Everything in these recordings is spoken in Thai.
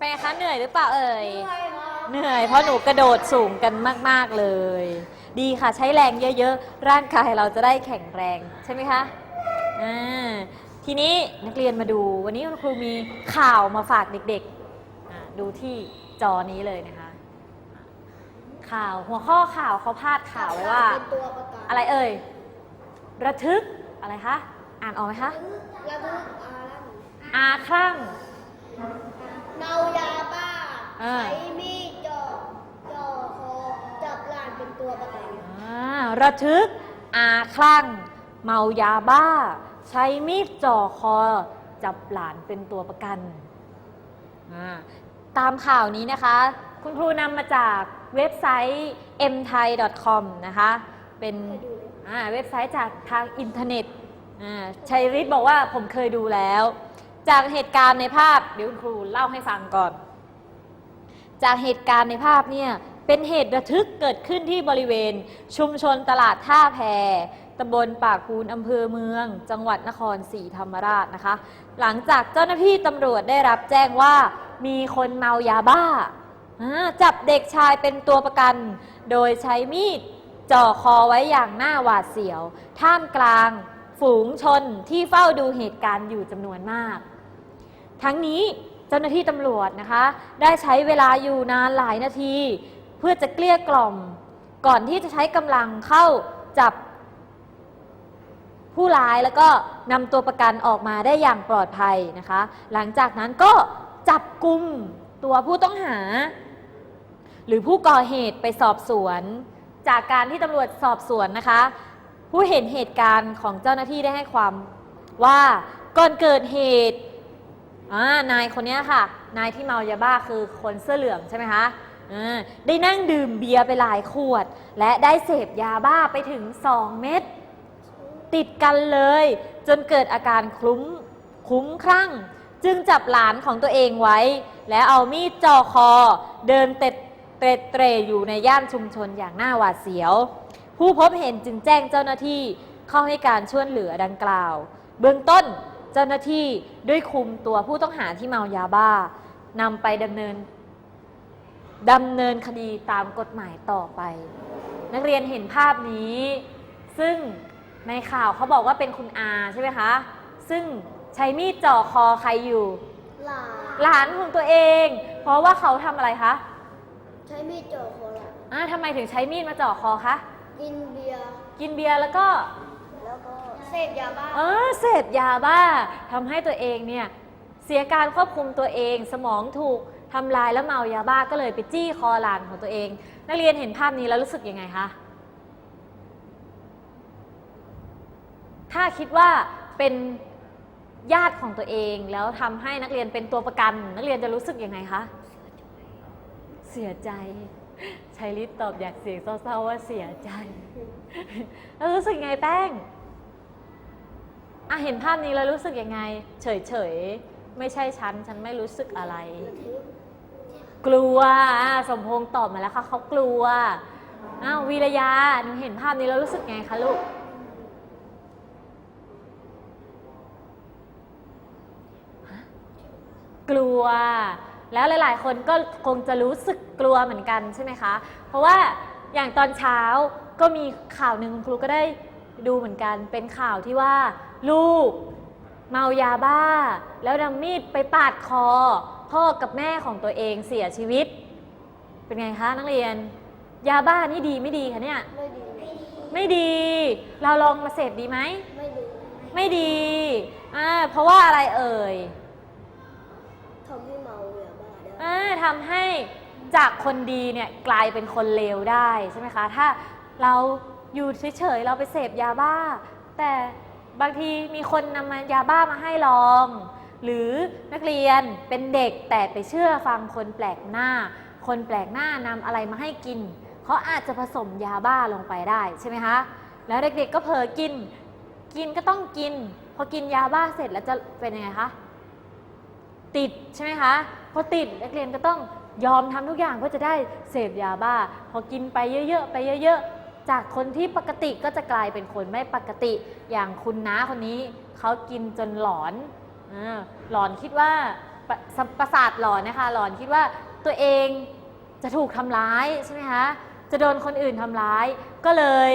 รือเปล่าเอ่ย เหนื่อยเพราะหนูกระโดดสูงกันมาก ๆ เลย ดีค่ะใช้แรงเยอะ ๆ ร่างกายเราจะได้แข็งแรงใช่ไหมคะอ่าทีนี้นักเรียนมาดูวันนี้คุณครูมีข่าวมาฝากเด็กๆอ่าดูที่จอนี้เลยนะคะ ข่าวหัวข้อข่าวเขาพาดข่าวไว้ว่า เป็นตัวประกันอะไรเอ่ย ระทึกอะไรคะ อ่านออกไหมคะ ระทึกอารัมอาคลั่ง เมายาบ้าอ่า ใช้มีดจ่อจ่อคอจับหลานเป็นตัวประกันอ่าระทึก อาคลั่ง เมายาบ้า ใช้มีดจ่อคอ จับหลานเป็นตัวประกันอ่าตามข่าวนี้นะคะ คุณครูนำมาจากเว็บไซต์ mthai.com นะคะ เป็น เคยดูไหมอ่าเว็บไซต์จากทางอินเทอร์เน็ตอ่าชัยฤทธิ์บอกว่าผมเคยดูแล้ว จากเหตุการณ์ในภาพเดี๋ยวคุณครูเล่าให้ฟังก่อน จากเหตุการณ์ในภาพเนี่ยเป็นเหตุระทึกเกิดขึ้นที่บริเวณ ชุมชนตลาดท่าแพตำบลปากพูนอำเภอเมือง จังหวัดนครศรีธรรมราชนะคะ หลังจากเจ้าหน้าที่ตำรวจได้รับแจ้งว่ามีคนเมายาบ้าอ่าจับเด็กชายเป็นตัวประกัน โดยใช้มีดจ่อคอไว้อย่างหน้าหวาดเสียว ท่ามกลางฝูงชนที่เฝ้าดูเหตุการณ์อยู่จำนวนมาก ทั้งนี้เจ้าหน้าที่ตำรวจนะคะ ได้ใช้เวลาอยู่นานหลายนาที เพื่อจะเกลี้ยกล่อม ก่อนที่จะใช้กำลังเข้าจับ ผู้ร้ายแล้วก็นำตัวประกันออกมาได้อย่างปลอดภัยนะคะ หลังจากนั้นก็จับกลุ่มตัวผู้ต้องหา หรือผู้ก่อเหตุไปสอบสวน จากการที่ตำรวจสอบสวนนะคะ ผู้เห็นเหตุการณ์ของเจ้าหน้าที่ได้ให้ความว่าก่อนเกิดเหตุ อ่านายคนนี้ค่ะ นายที่เมายาบ้าคือคนเสื้อเหลืองใช่ไหมคะได้นั่งดื่มเบียร์ไปหลายขวด และได้เสพยาบ้าไปถึง 2 เม็ดติดกันเลย จนเกิดอาการคลุ้มคลุ้มคลั่ง จึงจับหลานของตัวเองไว้ และเอามีดจ่อคอ เดินเตะเตะเตรอยู่ในย่านชุมชนอย่างน่าหวาดเสียว ผู้พบเห็นจึงแจ้งเจ้าหน้าที่เข้าให้การช่วยเหลือดังกล่าว เบื้องต้น เจ้าหน้าที่ด้วยคุมตัวผู้ต้องหาที่เมายาบ้านำไปดำเนินดำเนินคดีตามกฎหมายต่อไป นักเรียนเห็นภาพนี้ ซึ่งในข่าวเขาบอกว่าเป็นคุณอาใช่ไหมคะ ซึ่งใช้มีดจ่อคอใครอยู่ หลานหลานของตัวเอง เพราะว่าเขาทำอะไรคะใช้มีดจ่อคอหลานอ่าทำไมถึงใช้มีดมาจ่อคอคะ กินเบียร์กินเบียร์แล้วก็แล้วก็ เสพยาบ้า เออเสพยาบ้าทำให้ตัวเองเนี่ยเสียการควบคุมตัวเอง สมองถูกทำลายแล้วเมายาบ้าก็เลยไปจี้คอหลานของตัวเอง นักเรียนเห็นภาพนี้แล้วรู้สึกยังไงคะถ้าคิดว่าเป็นญาติของตัวเองแล้วทำให้นักเรียนเป็นตัวประกัน นักเรียนจะรู้สึกยังไงคะเสียใจชัยฤทธิ์ตอบอยากเสียงเศร้าๆว่าเสียใจ แล้วรู้สึกยังไงแป้ง อะเห็นภาพนี้แล้วรู้สึกยังไง เฉยเฉยไม่ใช่ฉัน ฉันไม่รู้สึกอะไร กลัวสมพงษ์ตอบมาแล้วค่ะเขากลัวอ้าววีรยาหนูเห็นภาพนี้แล้วรู้สึกไงคะลูกกลัว แล้วหลาย ๆ คนก็คงจะรู้สึกกลัวเหมือนกันใช่ไหมคะ เพราะว่าอย่างตอนเช้าก็มีข่าวหนึ่งครูก็ได้ ดูเหมือนกันเป็นข่าวที่ว่า ลูก เมายาบ้า แล้วนำมีดไปปาดคอ พ่อกับแม่ของตัวเองเสียชีวิต เป็นไงคะนักเรียน ยาบ้านี่ดีไม่ดีคะเนี่ย ไม่ดี ไม่ดี เราลองมาเสพดีไหม ไม่ดี ไม่ดีอ่าเพราะว่าอะไรเอ่ยทำให้เมายาบ้าได้อ่าทำให้จากคนดีเนี่ยกลายเป็นคนเลวได้ใช่ไหมคะ ถ้าเรา อยู่เฉยๆเราไปเสพยาบ้า แต่บางทีมีคนนำมายาบ้ามาให้ลอง หรือนักเรียนเป็นเด็กแต่ไปเชื่อฟังคนแปลกหน้า คนแปลกหน้านำอะไรมาให้กินเขาอาจจะผสมยาบ้าลงไปได้ใช่ไหมคะแล้วเด็กๆก็เผลอกิน กินก็ต้องกิน พอกินยาบ้าเสร็จแล้วจะเป็นยังไงคะติดใช่ไหมคะพอติดนักเรียนก็ต้องยอมทำทุกอย่างเพื่อจะได้เสพยาบ้า พอกินไปเยอะๆไปเยอะๆ จากคนที่ปกติก็จะกลายเป็นคนไม่ปกติ อย่างคุณน้าคนนี้เขากินจนหลอนอาหลอนคิดว่าประประสาทหลอนนะคะ หลอนคิดว่าตัวเองจะถูกทำร้ายใช่ไหมคะจะโดนคนอื่นทำร้าย ก็เลย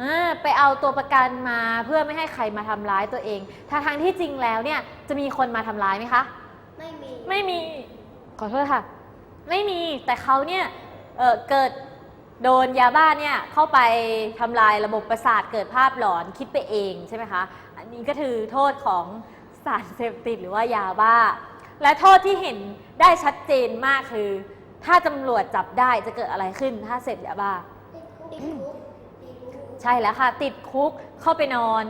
อ่าไปเอาตัวประกันมาเพื่อไม่ให้ใครมาทำร้ายตัวเองถ้าทางที่จริงแล้วเนี่ยจะมีคนมาทำร้ายไหมคะ ไม่มี ไม่มี ขอโทษค่ะ ไม่มี แต่เขาเนี่ยเอ่อเกิด โดนยาบ้าเนี่ยเข้าไปทำลายระบบประสาทเกิดภาพหลอนคิดไปเองใช่ไหมคะ อันนี้ก็คือโทษของสารเสพติดหรือว่ายาบ้า และโทษที่เห็นได้ชัดเจนมากคือ ถ้าตำรวจจับได้จะเกิดอะไรขึ้นถ้าเสพยาบ้าติดคุกติดคุกใช่แล้วค่ะ ติดคุกเข้าไปนอน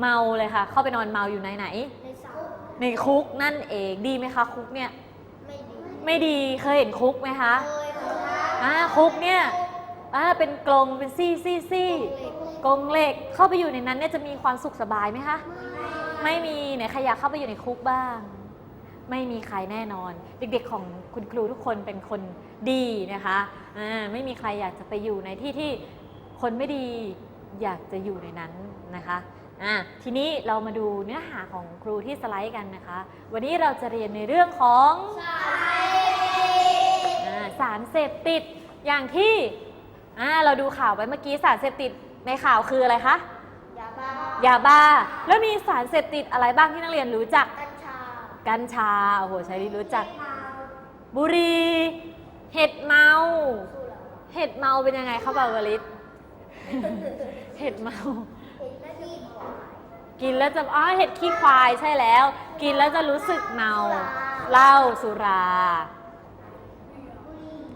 เมาเลยค่ะ เข้าไปนอนเมาอยู่ไหนไหน ในเสาในคุกนั่นเองดีไหมคะ คุกเนี่ย ไม่ดีไม่ดีเคยเห็นคุกไหมคะเคยค่ะอ่าคุกเนี่ย อ่าเป็นกรงเป็นซี่ซี่ซี่กรงเหล็กเข้าไปอยู่ในนั้นเนี่ยจะมีความสุขสบายไหมคะ ไม่มีไหนใครอยากเข้าไปอยู่ในคุกบ้าง ไม่มีใครแน่นอน เด็กๆของคุณครูทุกคนเป็นคนดีนะคะอ่าไม่มีใครอยากจะไปอยู่ในที่ที่คนไม่ดีอยากจะอยู่ในนั้นนะคะอ่าทีนี้เรามาดูเนื้อหาของครูที่สไลด์กันนะคะ วันนี้เราจะเรียนในเรื่องของอ่าสารเสพติดอย่างที่ อ่าเราดูข่าวไปเมื่อกี้สารเสพติดในข่าวคืออะไรคะ ยาบ้ายาบ้า แล้วมีสารเสพติดอะไรบ้างที่นักเรียนรู้จัก กัญชากัญชา โอ้โหใช้ดีรู้จัก เมาบุหรีเห็ดเมา สุราเห็ดเมาเป็นยังไงคะบาวลิศเห็ดเมา เห็นหน้าที่ขวายกินแล้วจะ อ๋อ เห็ดขี้ควายใช่แล้ว กินแล้วจะรู้สึกเมา เหล้าสุรา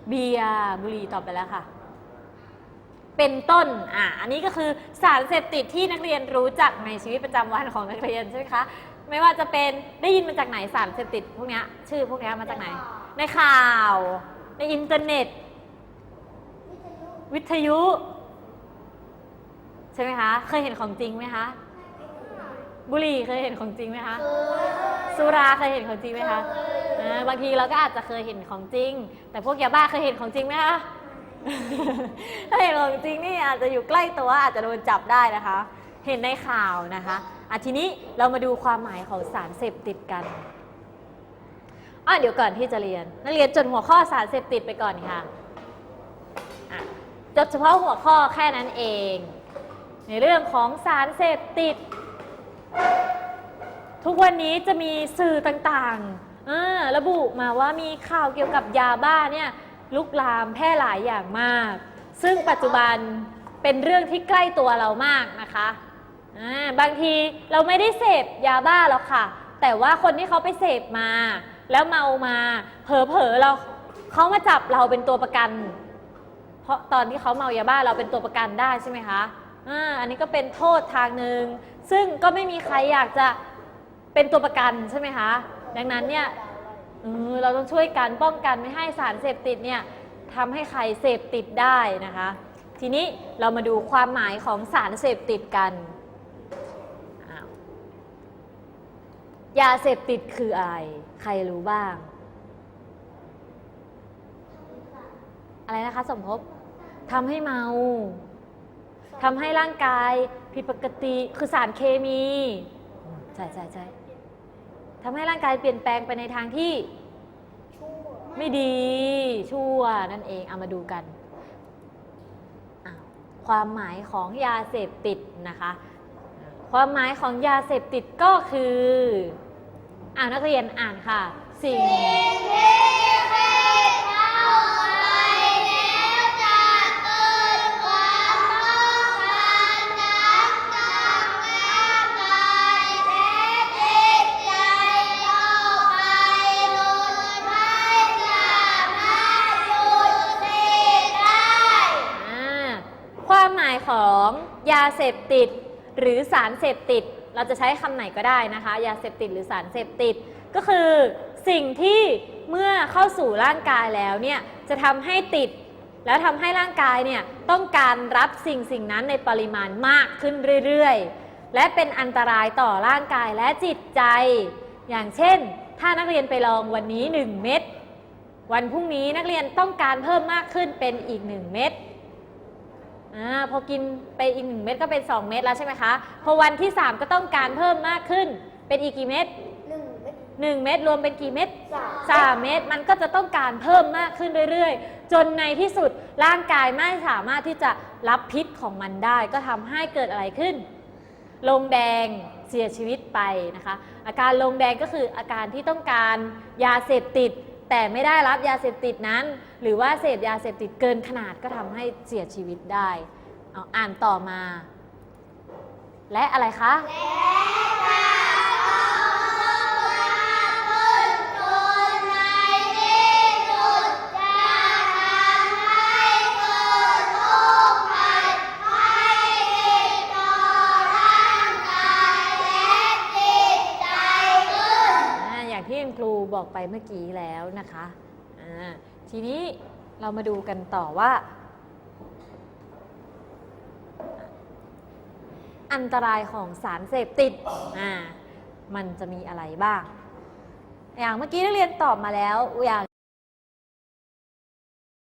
เบียร์บุหรี่ตอบไปแล้วค่ะ เป็นต้น อะ อันนี้ก็คือสารเสพติดที่นักเรียนรู้จักในชีวิตประจำวันของนักเรียนใช่ไหมคะ ไม่ว่าจะเป็นได้ยินมาจากไหนสารเสพติดพวกเนี้ยชื่อพวกเนี้ยมาจากไหน ในข่าว ในอินเทอร์เน็ต วิทยุ ใช่ไหมคะ เคยเห็นของจริงไหมคะ บุหรี่เคยเห็นของจริงไหมคะเคยสุราเคยเห็นของจริงไหมคะอ่าบางทีเราก็อาจจะเคยเห็นของจริง แต่พวกยาบ้าเคยเห็นของจริงไหมคะ ถ้าเห็นของจริงนี่อาจจะอยู่ใกล้ตัวอาจจะโดนจับได้นะคะ เห็นในข่าวนะคะอะทีนี้เรามาดูความหมายของสารเสพติดกันอะเดี๋ยวก่อนที่จะเรียน นักเรียนจดหัวข้อสารเสพติดไปก่อนค่ะอะจดเฉพาะหัวข้อแค่นั้นเอง ในเรื่องของสารเสพติด ทุกวันนี้จะมีสื่อต่างๆระบุมาว่ามีข่าวเกี่ยวกับยาบ้าเนี่ย ลุกลามแพร่หลายอย่างมาก ซึ่งปัจจุบันเป็นเรื่องที่ใกล้ตัวเรามากนะคะบางทีเราไม่ได้เสพยาบ้าหรอกค่ะ แต่ว่าคนที่เขาไปเสพมา แล้วเมามาเผลอๆเราเขามาจับเราเป็นตัวประกัน เพราะตอนที่เขาเมายาบ้าเราเป็นตัวประกันได้ใช่ไหมคะอ่าอันนี้ก็เป็นโทษทางหนึ่งซึ่งก็ไม่มีใครอยากจะเป็นตัวประกันใช่ไหมคะ ดังนั้นเนี่ย เออเราต้องช่วยกันป้องกันไม่ให้สารเสพติดเนี่ยทำให้ใครเสพติดได้นะคะ ทีนี้เรามาดูความหมายของสารเสพติดกันยาเสพติดคืออะไร ใครรู้บ้าง อะไรนะคะสมภพทำให้เมาทำให้ร่างกายผิดปกติคือสารเคมี ใช่ใช่ใช่ ทำให้ร่างกายเปลี่ยนแปลงไปในทางที่ชั่วไม่ดีชั่วนั่นเองเอามาดูกัน ความหมายของยาเสพติดนะคะ ความหมายของยาเสพติดก็คือ อ่านนักเรียนอ่านค่ะ สิ่ง ยาเสพติด หรือสารเสพติด เราจะใช้คำไหนก็ได้นะคะ ยาเสพติดหรือสารเสพติด ก็คือสิ่งที่เมื่อเข้าสู่ร่างกายแล้วเนี่ยจะทำให้ติด แล้วทำให้ร่างกายเนี่ยต้องการรับสิ่งสิ่งนั้นในปริมาณมากขึ้นเรื่อยๆ และเป็นอันตรายต่อร่างกายและจิตใจ อย่างเช่น ถ้านักเรียนไปลองวันนี้ 1 เม็ดวันพรุ่งนี้นักเรียนต้องการเพิ่มมากขึ้นเป็นอีก 1 เม็ด อาพอกินไปอีก 1 เม็ดก็เป็น 2 เม็ดแล้วใช่ไหมคะ พอวันที่ 3 ก็ต้องการเพิ่มมากขึ้น เป็นอีกกี่เม็ดหนึ่งเม็ด 1 เม็ดรวมเป็นกี่เม็ดสามสามเม็ดมันก็จะต้องการเพิ่มมากขึ้นเรื่อยๆ จนในที่สุดร่างกายไม่สามารถที่จะรับพิษของมันได้ ก็ทำให้เกิดอะไรขึ้น ลงแดงเสียชีวิตไปนะคะ อาการลงแดงก็คืออาการที่ต้องการยาเสพติด แต่ไม่ได้รับยาเสพติดนั้น หรือว่าเสพยาเสพติดเกินขนาดก็ทำให้เสียชีวิตได้เอาอ่านต่อมา และอะไรคะ ที่คุณครูบอกไปเมื่อกี้แล้วนะคะทีนี้เรามาดูกันต่อว่า อันตรายของสารเสพติดมันจะมีอะไรบ้าง อย่างเมื่อกี้นักเรียนตอบมาแล้วอย่าง